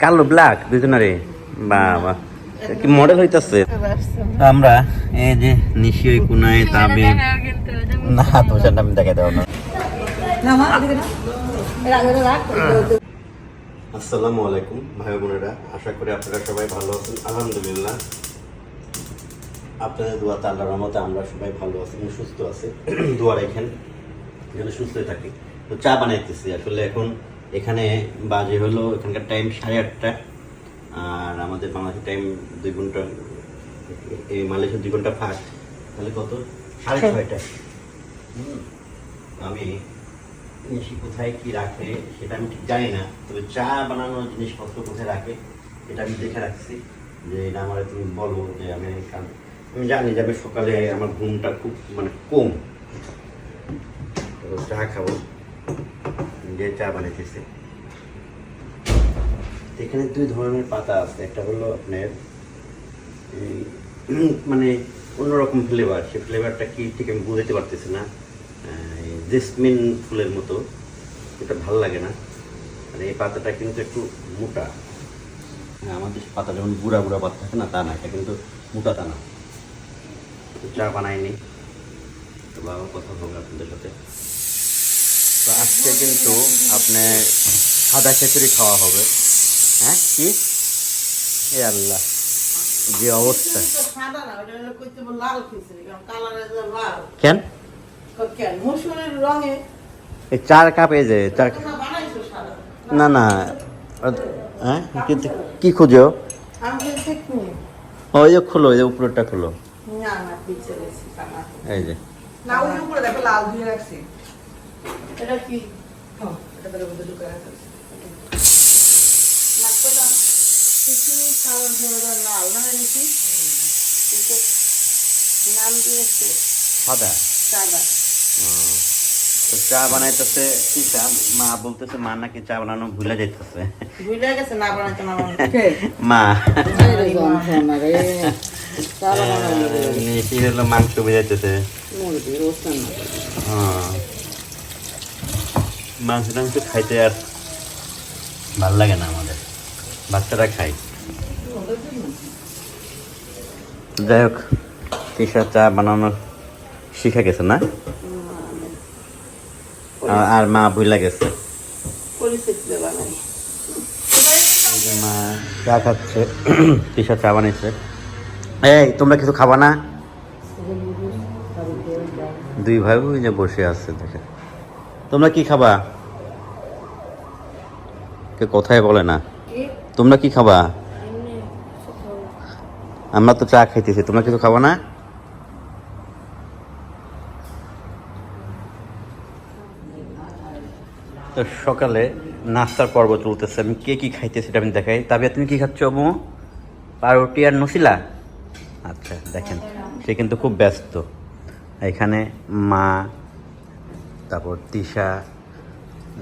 কালো ব্ল্যাক বাবা কি মডেল হইতাছে? আমরা এই যে নিশি ওই কোনায় তাবে না না। আসসালামু আলাইকুম, ভাই বোনেরা। আশা করি আপনারা সবাই ভালো আছেন। আলহামদুলিল্লাহ। আপনাদের দোয়াতে আল্লাহর রহমতে আমরা সবাই ভালো আছি সুস্থ আছি। দোয়া রাখেন, যেন সুস্থই থাকি। তো চা বানাইতেছি। আসলে এখন এখানে বাজে হলো এখানকার টাইম সাড়ে আটটা। আর আমাদের বাংলাদেশের টাইম দুই ঘণ্টা এই মালয়েশিয়ার দুই ঘণ্টা ফাস্ট তাহলে কত? সাড়ে ছয়টা। আমি জিনিস কোথায় কি রাখে সেটা আমি ঠিক জানি না। তবে চা বানানোর জিনিসপত্র কোথায় রাখে এটা আমি দেখে রাখছি। যে এটা আমার তুমি বলো যে আমি আমি জানি যে আমি সকালে আমার ঘুমটা খুব মানে কম। তো চা খাব। যে চা বানাইতেছি। এখানে দুই ধরনের পাতা আছে। একটা হলো আপনার মানে অন্যরকম ফ্লেভার সে ফ্লেভারটা কি ঠিক আমি বুঝতে পারতেছি না। জেসমিন ফুলের মতো। এটা ভালো লাগে না। আর এই পাতাটা কিন্তু একটু মোটা। হ্যাঁ, আমাদের পাতা যেমন বুড়া বুড়া পাতা থাকে না তা না এটা কিন্তু মোটা তা না। চা বানাইনি। তো বাবা কথা হবে আপনাদের সাথে। তো আজকে কিন্তু আপনার সাদা খিচুড়ি খাওয়া হবে। হ্যাঁ কি? এ আল্লাহ যে অবস্থা। কেন? চার কাপ এই যে চার না না হ্যাঁ কিন্তু কি খুঁজো? ওই যে খুলো ওই যে উপরেরটা খুলো। এই যে। না উপরে দেখো লাল দিয়ে রাখছি। এটা কি? হ্যাঁ, এটা ঢুকে কিন্তু নাম দিয়েছে। সাদা? সাদা। তো চা বানাইতেছে কি চা? মা বলতেছে মা নাকি চা বানানো ভুলে যাইতেছে। ভুলে গেছে না বানাইতে না মা চা বানানো নিশি হলো মাংস বুঝাইতেছে হ্যাঁ। মাংস টাংস খাইতে আর ভালো লাগে না আমাদের। বাচ্চারা খায়। যাই হোক তিসা চা বানানো শিখে গেছে না? আর- মা ভুলা গেছে। মা চা খাচ্ছে তিসা চা বানাইছে এই তোমরা কিছু খাবা না? দুই ভাই বসে আছে দেখে। তোমরা কি খাবা? কে কথাই বলে না। তোমরা কি খাবা? আমরা তো চা খাইতেছি তোমরা কিছু খাবা না? তো সকালে নাস্তার পর্ব চলতেছে আমি কে কি খাইতেছি সেটা আমি দেখাই। তবে তুমি কি খাচ্ছ মো পাউরুটি আর নসিলা? আচ্ছা দেখেন সে কিন্তু খুব ব্যস্ত। এখানে মা তারপর তিশা,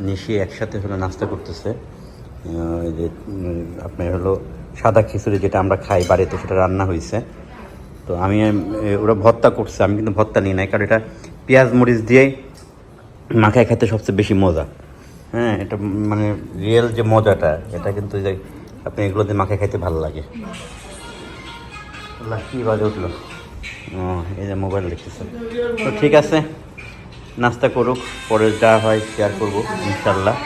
নিশি একসাথে হলো নাস্তা করতেছে। যে আপনার হলো সাদা খিচুড়ি যেটা আমরা খাই বাড়িতে, সেটা রান্না হয়েছে তো আমি ওরা ভর্তা করছে, আমি কিন্তু ভর্তা নিই নাই, কারণ এটা পেঁয়াজ মরিচ দিয়েই মাখায় খেতে সবচেয়ে বেশি মজা। হ্যাঁ এটা মানে রিয়েল যে মজাটা, এটা কিন্তু যে আপনি এগুলো দিয়ে মাখায় খেতে ভালো লাগে। কি বাজে উঠল। ও, এই যে মোবাইল দেখতেছে। তো ঠিক আছে। নাস্তা করুক পরে যা হয় শেয়ার করব ইনশাল্লাহ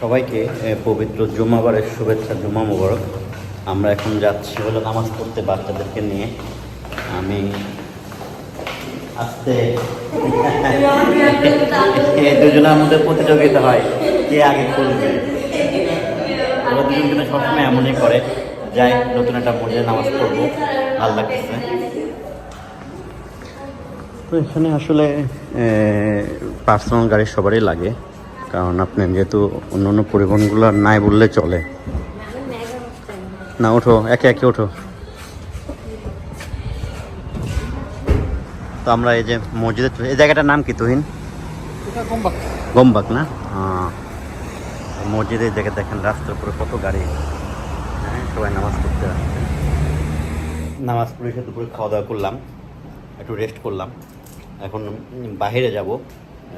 সবাইকে পবিত্র জুমাবারের শুভেচ্ছা জুমা মোবারক। আমরা এখন যাচ্ছি হলো নামাজ পড়তে বাচ্চাদেরকে নিয়ে। আমি আস্তে দুজনের মধ্যে প্রতিযোগিতা হয়, কে আগে খুলবে ওরা দুজন কিন্তু সবসময় এমনই করে। যাই নতুন একটা মসজিদে নামাজ পড়ব। ভালো লাগতেছে। এখানে আসলে পার্সোনাল গাড়ি সবারই লাগে। কারণ আপনি যেহেতু অন্য অন্য পরিবহনগুলো নাই বললে চলে। না ওঠো একে একে ওঠো। তো আমরা এই যে মসজিদে এই জায়গাটার নাম কি তুহিন? গম্বাক। না? হ্যাঁ। মসজিদে এই জায়গায় দেখেন রাস্তার উপরে কত গাড়ি। হ্যাঁ সবাই নামাজ পড়তে আসছে। নামাজ পড়ে দুপুরে খাওয়া দাওয়া করলাম। একটু রেস্ট করলাম। এখন বাইরে যাব।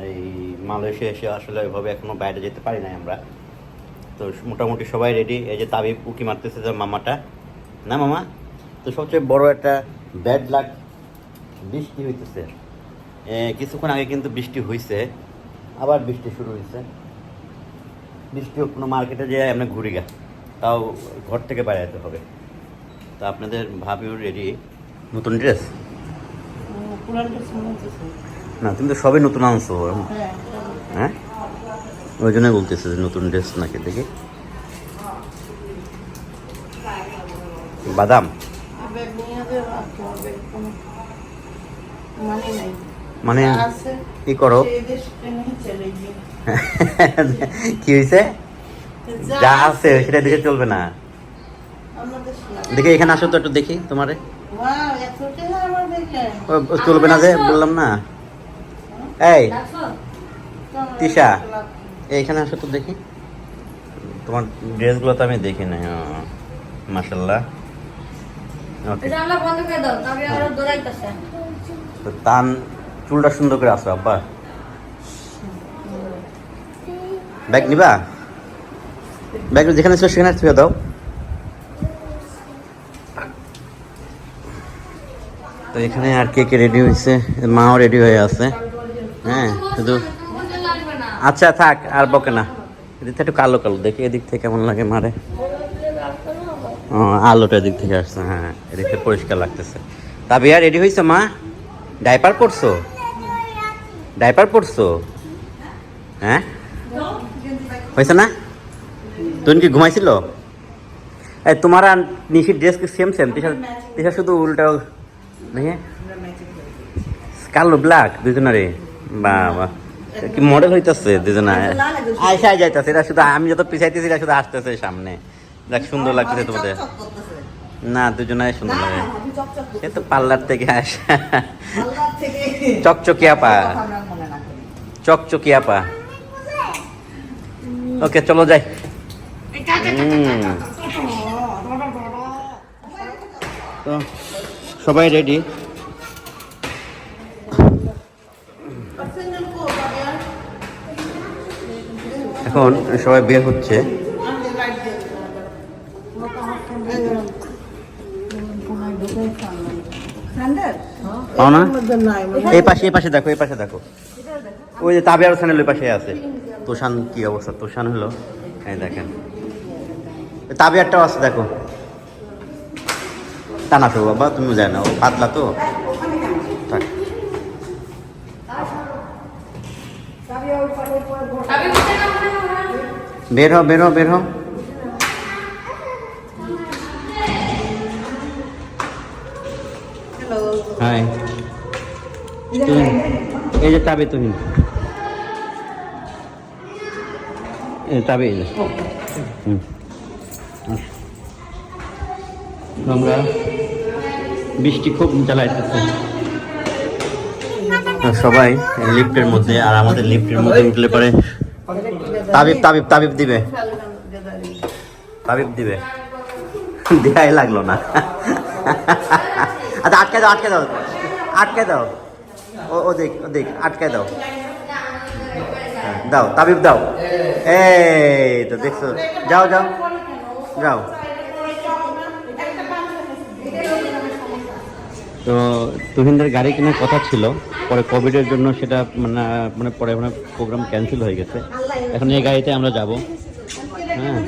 এই মালয়েশিয়া এসে আসলে ওইভাবে এখনও বাইরে যেতে পারি নাই আমরা। তো মোটামুটি সবাই রেডি এই যে তাবিব উকি মারতেছে যে মামাটা। না মামা? তো সবচেয়ে বড় একটা ব্যাড লাক বৃষ্টি হইতেছে। কিছুক্ষণ আগে কিন্তু বৃষ্টি হয়েছে আবার বৃষ্টি শুরু হয়েছে বৃষ্টি কোনো মার্কেটে যেয়ে আমরা ঘুরি গা। তাও ঘর থেকে বাইরে যেতে হবে। তো আপনাদের ভাবিও রেডি নতুন ড্রেস না তুমি তো সবই নতুন আনছো হ্যাঁ? হ্যাঁ ওই জন্যই বলতেছে যে নতুন ড্রেস নাকি দেখি। বাদাম? মানে মানে কি করো? কি হয়েছে যা আছে সেটা দেখে চলবে না। দেখি এখানে আসো তো একটু দেখি তোমারে। চলবে না যে বললাম না। এই তিশা। এইখানে আসো তো দেখি। তোমার ড্রেসগুলো তো আমি দেখি না মাসাল্লাহ তান চুলটা সুন্দর করে আসো আব্বা। ব্যাগ নিবা? ব্যাগ যেখানে ছিল সেখানে ছুঁয়ে দাও। তো এখানে আর কে কে রেডি হয়েছে? মাও রেডি হয়ে আছে। হ্যাঁ শুধু আচ্ছা থাক, আর বকে না। এদিক থেকে একটু কালো কালো, দেখি এদিক থেকে কেমন লাগে মারে। ও, আলোটা এদিক থেকে আসছে হ্যাঁ এদিক থেকে পরিষ্কার লাগতেছে। তাবিয়া রেডি হয়েছে, মা? ডাইপার পরছো? ডাইপার পরছো? হ্যাঁ? হয়েছে না? তুমি কি ঘুমাইছিল? তোমার আর নিশির ড্রেস কি সেম সেম তিশা তিশা শুধু উল্টা দেখে কালো ব্ল্যাক দুজনারে বাহ কি মডেল হইতাছে দুজনা আয়সা যাইতাছে এটা শুধু আমি যত পিছাইতেছি এটা শুধু আসতেছে সামনে দেখ সুন্দর লাগতেছে তোমাদের না দুজনাই সুন্দর লাগে সে তো পার্লার থেকে আসা চকচকিয়া পা চকচকিয়া পা ওকে চলো যাই হুম। তো সবাই রেডি এখন সবাই বের হচ্ছে। না? এই পাশে এই পাশে দেখো, এই পাশে দেখো। ওই যে তাবিয়ার স্যান্ডেল ওই পাশে আছে। তোষান কি অবস্থা? তোষান হলো। এই দেখেন। তাবিয়ারটাও আছে, দেখো। টানা তো বাবা তুমি যায় না পাতলা তো। বের হও বের হও বের হাই। এই যে এই যে। হুম। আমরা বৃষ্টি খুব জ্বালাইতেছে। সবাই লিফটের মধ্যে আর আমাদের লিফটের মধ্যে উঠলে পরে তাবিব তাবিব তাবিব দিবে। তাবিব দিবে। দেখাই লাগল না। আচ্ছা আটকে দাও আটকে দাও। আটকে দাও। ও ওদিক ওদিক আটকে দাও। হ্যাঁ, দাও তাবিব দাও। এই তো দেখছ। যাও যাও যাও। তো তুহিনদের গাড়ি কেনার কথা ছিল, পরে কোভিডের জন্য সেটা মানে মানে পরে মানে প্রোগ্রাম ক্যান্সেল হয়ে গেছে। এখন এই গাড়িতে আমরা যাব। হ্যাঁ।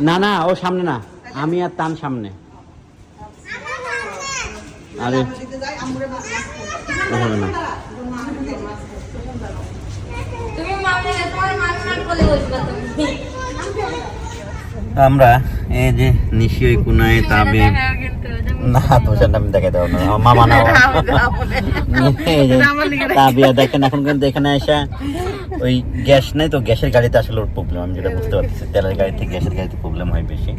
না না, ও সামনে না। আমি আর তান সামনে। আরে। হবে না। আমরা এই যে নিশি ওই কোনায় তাবে না তো আমি দেখে দাও না। আমার মামা না তাবিয়া দেখেন এখন কিন্তু এখানে এসে ওই গ্যাস নাই তো গ্যাসের গাড়িতে আসলে ওর প্রবলেম আমি যেটা বুঝতে পারছি তেলের গাড়িতে গ্যাসের গাড়িতে প্রবলেম হয় বেশি।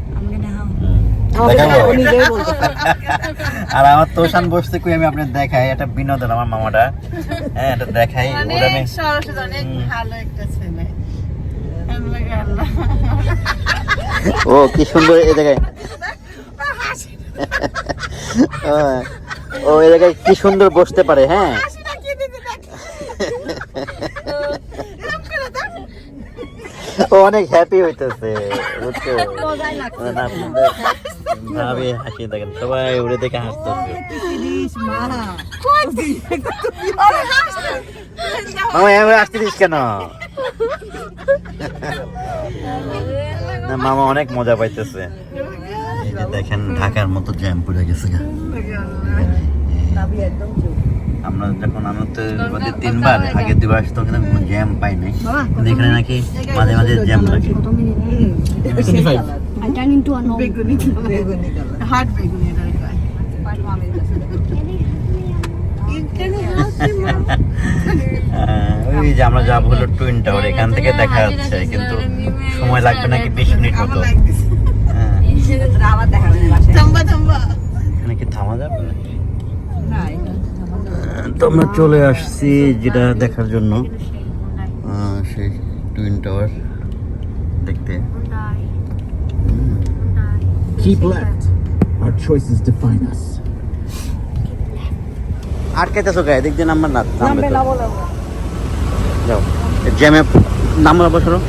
আর আমার তোষান বসতে কই আমি আপনার দেখাই এটা বিনোদন আমার মামাটা। হ্যাঁ এটা দেখাই আমি অনেক ভালো একটা ছেলে। আল্লাহ আল্লাহ। ও কি সুন্দর এই জায়গায় ও, জায়গায় কি সুন্দর বসতে পারে হ্যাঁ? ও অনেক হ্যাপি হইতেছে বুঝছ? হাসি দেখেন সবাই উড়ে দেখে হাসতেছে। মামা এভাবে আসতেছিস কেন? না মামা অনেক মজা পাইতেছে। যে দেখেন ঢাকার মতো জ্যাম পড়ে গেছে আমরা যখন আনতে বাদে তিনবার আগে দুবার আসতো কিন্তু কোনো জ্যাম পাই নাই। কিন্তু এখানে নাকি মাঝে মাঝে জ্যাম লাগে। ওই যে আমরা যাব হলো টুইন টাওয়ার এখান থেকে দেখা যাচ্ছে কিন্তু সময় লাগবে নাকি বিশ মিনিট মতো। আবার দেখা থাম্বা থাম্বা। এখানে কি থামা যাবে নাকি? তো আমরা চলে আসছি যেটা দেখার জন্য। সেই টুইন টাওয়ার দেখতে। Keep left. Our choices define us. আটকাইতেছো গায়ে? এদিক নাম্বার না নামবে। যাও। জ্যামে নাম্বার বসো।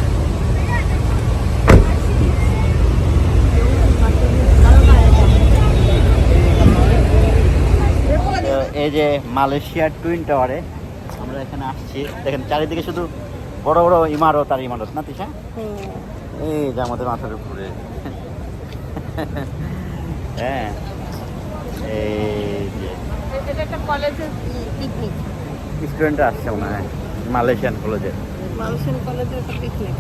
এই যে মালয়েশিয়ার টুইন টাওয়ারে আমরা এখানে আসছি। দেখেন চারিদিকে শুধু বড় বড় ইমারত আর ইমারত না তিশা? এই যে আমাদের মাথার উপরে। হ্যাঁ। এই যে। স্টুডেন্ট আসছে মনে হয় মালয়েশিয়ান কলেজে মানুষের কলেজে একটা পিকনিক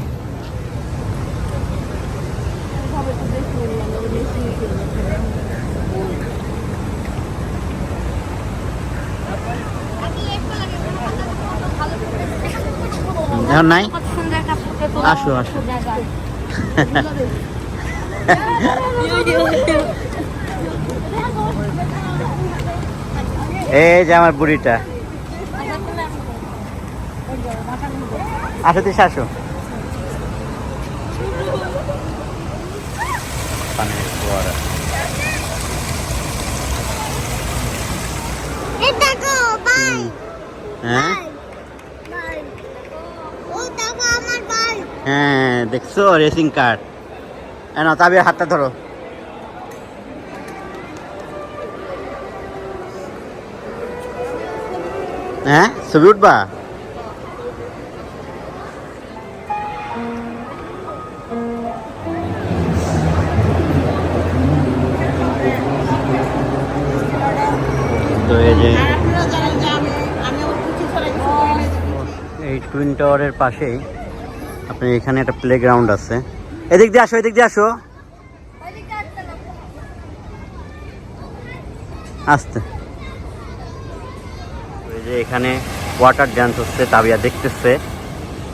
এখন নাই? আসো, আসো। এই যে আমার বুড়িটা। আসো দিস আসো। হ্যাঁ ভাই ও দেখো আমার ভাই হ্যাঁ দেখছ রেসিং কার না তবে হাতটা ধরো। হ্যাঁ? ছবি উঠবা? তো এই যে এই টুইন টাওয়ারের পাশেই। আপনি এখানে একটা প্লে গ্রাউন্ড আছে। এদিক দিয়ে আসো, এদিক দিয়ে আসো। আসতে। ওই যে এখানে ওয়াটার ড্যান্স হচ্ছে, তাবিয়া দেখতেছে।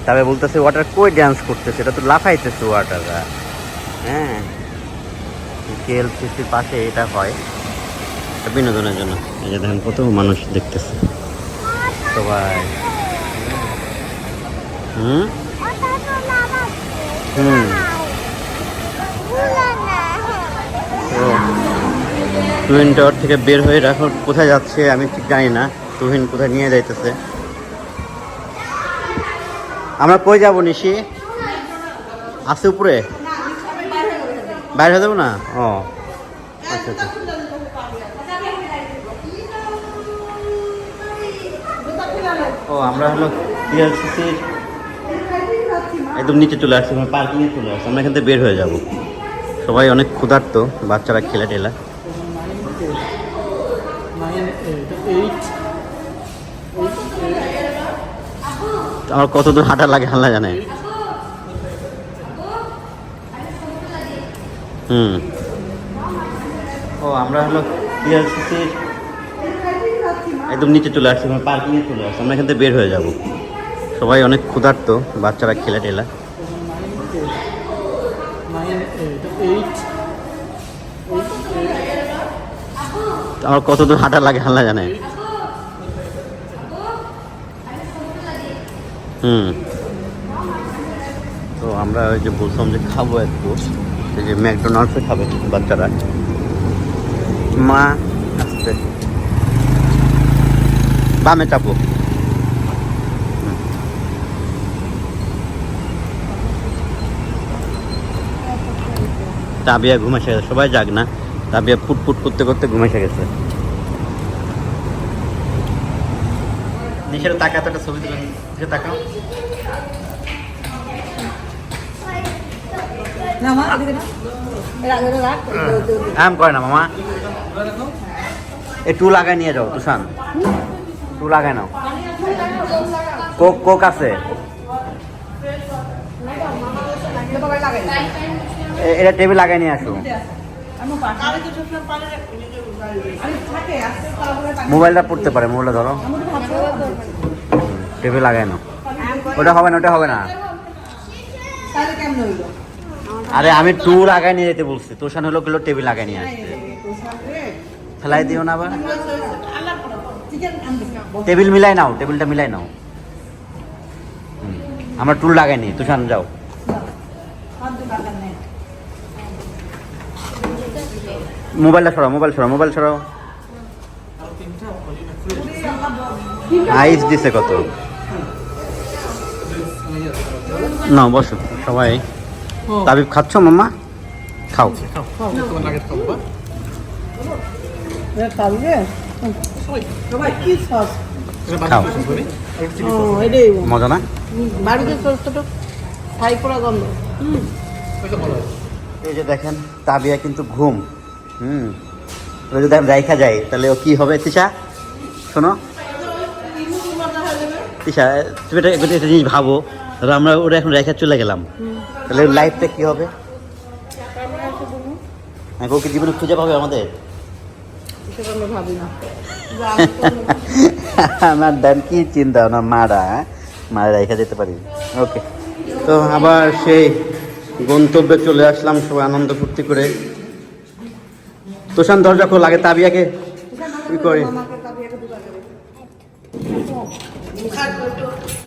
তবে বলতেছে ওয়াটার কই ড্যান্স করতেছে? এটা তো লাফাইতেছে ওয়াটাররা হ্যাঁ। কেএলসিসির পাশে এটা হয়। বিনোদনের জন্য। এই যে দেখেন, কত মানুষ দেখতেছে। সবাই। হুম? হুম। টুইন টাওয়ার থেকে বের হয়ে এখন কোথায় যাচ্ছে আমি ঠিক জানি না। তুহিন কোথায় নিয়ে যাইতেছে? আমরা কই যাব নিশি? আছে উপরে? বাইরে হয়ে যাব না? ও। আচ্ছা আচ্ছা। ও, আমরা হলো টিএলসিসির একদম নিচে চলে আসছি, আমরা পার্কিংয়ে চলে আসছি। আমরা এখান থেকে বের হয়ে যাব। সবাই অনেক ক্ষুধার্ত, বাচ্চারা খেলা টেলা। আমার কত দূর হাঁটা লাগে আল্লাহ জানে। হুম। ও, আমরা হলো টিএলসিসির একদম নিচে চলে আসছি পার্কিংয়ে চলে আসছি, আমরা এখান থেকে বের হয়ে যাব। সবাই অনেক ক্ষুধার্ত, বাচ্চারা খেলা টেলা। আমার কত দূর হাঁটা লাগে আল্লাহ জানে। হুম। তো আমরা ওই যে বলছিলাম যে খাব একটু এই যে ম্যাকডোনাল্ডসে খাবে বাচ্চারা। মা আসতে বামে চাপো। তাবিয়া ঘুম এসে গেছে। সবাই যাক না তাবিয়া পুট পুট করতে করতে ঘুম এসে গেছে নিচের একটা ছবি নিচে তাকাও। আম করে না মামা? এ টু লাগাই নিয়ে যাও তুষান টু লাগাই নাও। কোক কোক আছে? এটা টেবিল লাগাই নিয়ে আসো। মোবাইলটা পড়তে পারে মোবাইলটা ধরো। টেবিল লাগাই নাও। ওটা হবে না ওটা হবে না। তাহলে কেমন হইল? আরে আমি টু লাগাই নিয়ে যেতে বলছি। তোষান হলো গুলো টেবিল লাগাই নিয়ে আসতে। ফেলাই দিও না আবার। টেবিল মিলাই নাও টেবিলটা মিলাই নাও। হুম, আমরা টুল লাগাই নি। তুষান যাও। মোবাইলটা সরাও মোবাইল সরাও মোবাইল সরাও। আইস দিছে কত? না বসো সবাই। তাবিব খাচ্ছ মাম্মা? খাও। খাও। মজা না? বাড়িতে এই যে দেখেন তাবিয়া কিন্তু ঘুম। হুম। ও যদি রাইখা যাই তাহলে ও কি হবে? তিশা শোনো। তিশা তুমি এটা একটা জিনিস ভাবো আমরা ওটা এখন রেখা চলে গেলাম। তাহলে লাইফটা কি হবে? হ্যাঁ, ও কি জীবনে খুঁজে পাবে আমাদের? আমরা ডান কি চিন্তা না মারা হ্যাঁ? মারা রেখা যেতে পারি। ওকে তো আবার সেই গন্তব্যে চলে আসলাম সবাই আনন্দ ফুর্তি করে। তোষান দরজা খোল আগে তাবিয়াকে কি করে।